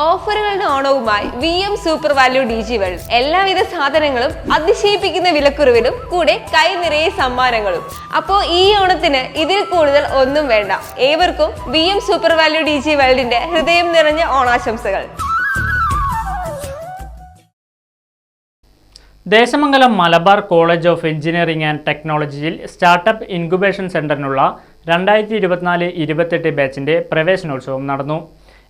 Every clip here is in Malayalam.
ഓഫറുകളുടെ ഓണവുമായി V M super value D G world എല്ലാവിധ സാധനങ്ങളും അതിശയിപ്പിക്കുന്ന വിലക്കുറവിലും കൂടെ കൈ നിറയെ സമ്മാനങ്ങളും. അപ്പോ ഈ ഓണത്തിന് ഇതിൽ കൂടുതൽ ഒന്നും വേണ്ട. ഏവർക്കും V M super value D G വേൾഡിന്റെ ഹൃദയം നിറഞ്ഞ ഓണാശംസകൾ. Desamangalam Malabar college of engineering and ടെക്നോളജിയിൽ സ്റ്റാർട്ടപ്പ് ഇൻക്യുബേഷൻ സെന്ററിനുള്ള രണ്ടായിരത്തി ഇരുപത്തിനാല് ഇരുപത്തെട്ട് ബാച്ചിന്റെ പ്രവേശനോത്സവം നടന്നു.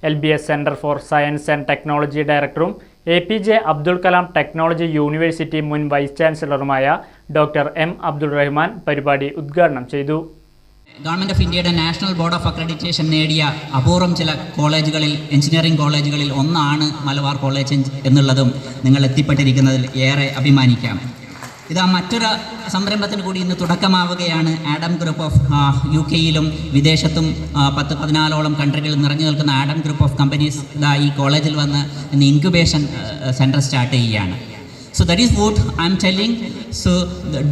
L B S centre for science and technology ഡയറക്ടറും A P J Abdul Kalam technology university മുൻ വൈസ് ചാൻസലറുമായ ഡോക്ടർ എം അബ്ദുൾ റഹ്മാൻ പരിപാടി ഉദ്ഘാടനം ചെയ്തു. ഗവൺമെന്റ് ഓഫ് ഇന്ത്യയുടെ നാഷണൽ ബോർഡ് ഓഫ് അക്രഡിറ്റേഷൻ നേടിയ അപൂർവം ചില കോളേജുകളിൽ എഞ്ചിനീയറിംഗ് കോളേജുകളിൽ ഒന്നാണ് മലബാർ കോളേജ് എന്നുള്ളതും നിങ്ങൾ എത്തിപ്പെട്ടിരിക്കുന്നതിൽ ഏറെ അഭിമാനിക്കാം. ഇതാ മറ്റൊരു സംരംഭത്തിന് കൂടി ഇന്ന് തുടക്കമാവുകയാണ് ആഡം ഗ്രൂപ്പ് ഓഫ് യു കെയിലും വിദേശത്തും പത്ത് പതിനാലോളം കൺട്രികളിൽ നിറഞ്ഞു നിൽക്കുന്ന ആഡം ഗ്രൂപ്പ് ഓഫ് കമ്പനീസ് ഇതാ ഈ കോളേജിൽ വന്ന് ഇന്ന് ഇൻക്യുബേഷൻ സെന്റർ സ്റ്റാർട്ട് ചെയ്യുകയാണ്. So that is what I'm telling so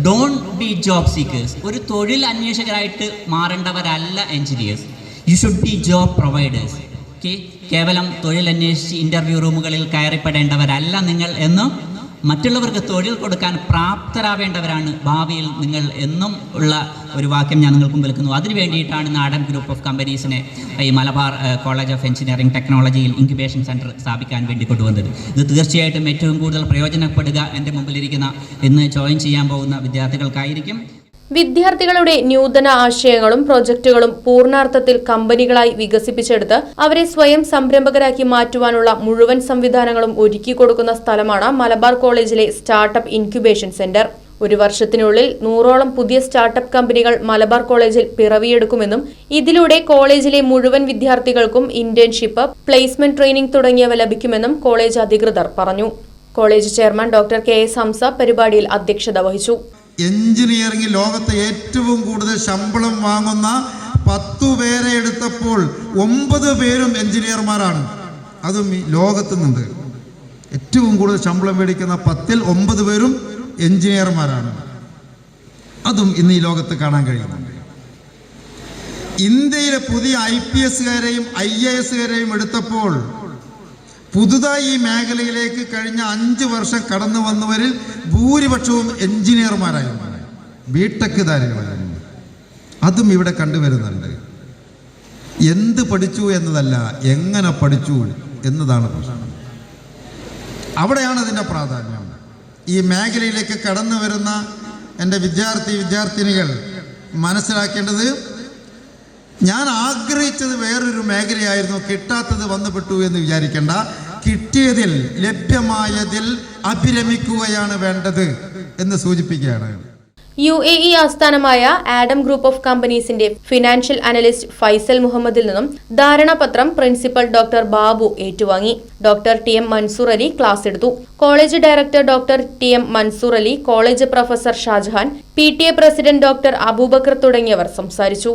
don't be job seekers ഒരു തൊഴിൽ അന്വേഷകരായിട്ട് മാറേണ്ടവരല്ല engineers you should be job providers okay കേവലം തൊഴിൽ അന്വേഷിച്ച് ഇന്റർവ്യൂ റൂമുകളിൽ കയറിപ്പെടേണ്ടവരല്ല നിങ്ങൾ എന്നും മറ്റുള്ളവർക്ക് തൊഴിൽ കൊടുക്കാൻ പ്രാപ്തരാവേണ്ടവരാണ് ഭാവിയിൽ നിങ്ങൾ എന്നും ഉള്ള ഒരു വാക്യം ഞാൻ നിങ്ങൾക്ക് വിൽക്കുന്നു അതിനു വേണ്ടിയിട്ടാണ് നാടൻ ഗ്രൂപ്പ് ഓഫ് കമ്പനീസിനെ ഈ മലബാർ കോളേജ് ഓഫ് എഞ്ചിനീയറിംഗ് ടെക്നോളജിയിൽ ഇൻക്യുബേഷൻ സെന്റർ സ്ഥാപിക്കാൻ വേണ്ടി കൊണ്ടുവന്നത്. ഇത് തീർച്ചയായിട്ടും ഏറ്റവും കൂടുതൽ പ്രയോജനപ്പെടുക എന്റെ മുമ്പിലിരിക്കുന്ന ഇന്ന് ജോയിൻ ചെയ്യാൻ പോകുന്ന വിദ്യാർത്ഥികൾക്കായിരിക്കും. വിദ്യാർത്ഥികളുടെ നൂതന ആശയങ്ങളും പ്രൊജക്ടുകളും പൂർണാർത്ഥത്തിൽ കമ്പനികളായി വികസിപ്പിച്ചെടുത്ത് അവരെ സ്വയം സംരംഭകരാക്കി മാറ്റുവാനുള്ള മുഴുവൻ സംവിധാനങ്ങളും ഒരുക്കി കൊടുക്കുന്ന സ്ഥലമാണ് മലബാർ കോളേജിലെ സ്റ്റാർട്ടപ്പ് ഇൻക്യുബേഷൻ സെന്റർ. ഒരു വർഷത്തിനുള്ളിൽ നൂറോളം പുതിയ സ്റ്റാർട്ടപ്പ് കമ്പനികൾ മലബാർ കോളേജിൽ പിറവിയെടുക്കുമെന്നും ഇതിലൂടെ കോളേജിലെ മുഴുവൻ വിദ്യാർത്ഥികൾക്കും ഇന്റേൺഷിപ്പ് പ്ലേസ്മെന്റ് ട്രെയിനിംഗ് തുടങ്ങിയവ ലഭിക്കുമെന്നും കോളേജ് അധികൃതർ പറഞ്ഞു. College chairman doctor K S Hamza പരിപാടിയിൽ അധ്യക്ഷത വഹിച്ചു. എഞ്ചിനീയറിംഗ് ലോകത്തെ ഏറ്റവും കൂടുതൽ ശമ്പളം വാങ്ങുന്ന പത്തു പേരെ എടുത്തപ്പോൾ ഒമ്പത് പേരും എഞ്ചിനീയർമാരാണ്. അതും ലോകത്ത് നിന്ന് ഏറ്റവും കൂടുതൽ ശമ്പളം മേടിക്കുന്ന പത്തിൽ ഒമ്പത് പേരും എഞ്ചിനീയർമാരാണ്. അതും ഇന്ന് ഈ ലോകത്ത് കാണാൻ കഴിയുന്നുണ്ട്. ഇന്ത്യയിലെ പുതിയ ഐ പി എസുകാരെയും ഐ എ എസുകാരെയും എടുത്തപ്പോൾ പുതുതായി ഈ മേഖലയിലേക്ക് കഴിഞ്ഞ അഞ്ച് വർഷം കടന്നു വന്നവരിൽ ഭൂരിപക്ഷവും എഞ്ചിനീയർമാരായിരുന്നു ബിടെക്കുകാരുകളായിരുന്നു അതും ഇവിടെ കണ്ടുവരുന്നുണ്ട്. എന്ത് പഠിച്ചു എന്നതല്ല എങ്ങനെ പഠിച്ചു എന്നതാണ് പ്രശ്നം. അവിടെയാണ് അതിന്റെ പ്രാധാന്യം. ഈ മേഖലയിലേക്ക് കടന്നു വരുന്ന എന്റെ വിദ്യാർത്ഥി വിദ്യാർത്ഥിനികൾ മനസ്സിലാക്കേണ്ടത് ഞാൻ ആഗ്രഹിച്ചത് വേറൊരു മേഖലയായിരുന്നു കിട്ടാത്തത് വന്നുപെട്ടു എന്ന് വിചാരിക്കേണ്ട. കിട്ടിയതിൽ ലഭ്യമായതിൽ അഭിരമിക്കുകയാണ് വേണ്ടത് എന്ന് സൂചിപ്പിക്കുകയാണ്. യു എ ഇ ആസ്ഥാനമായ ആഡം ഗ്രൂപ്പ് ഓഫ് കമ്പനീസിന്റെ ഫിനാൻഷ്യൽ അനലിസ്റ്റ് ഫൈസൽ മുഹമ്മദിൽ നിന്നും ധാരണാപത്രം പ്രിൻസിപ്പൽ ഡോക്ടർ ബാബു ഏറ്റുവാങ്ങി. Doctor T M Mansoor Ali class എടുത്തു. College director doctor T M Mansoor Ali college professor Shajahan P T A president doctor Aboobacker തുടങ്ങിയവർ സംസാരിച്ചു.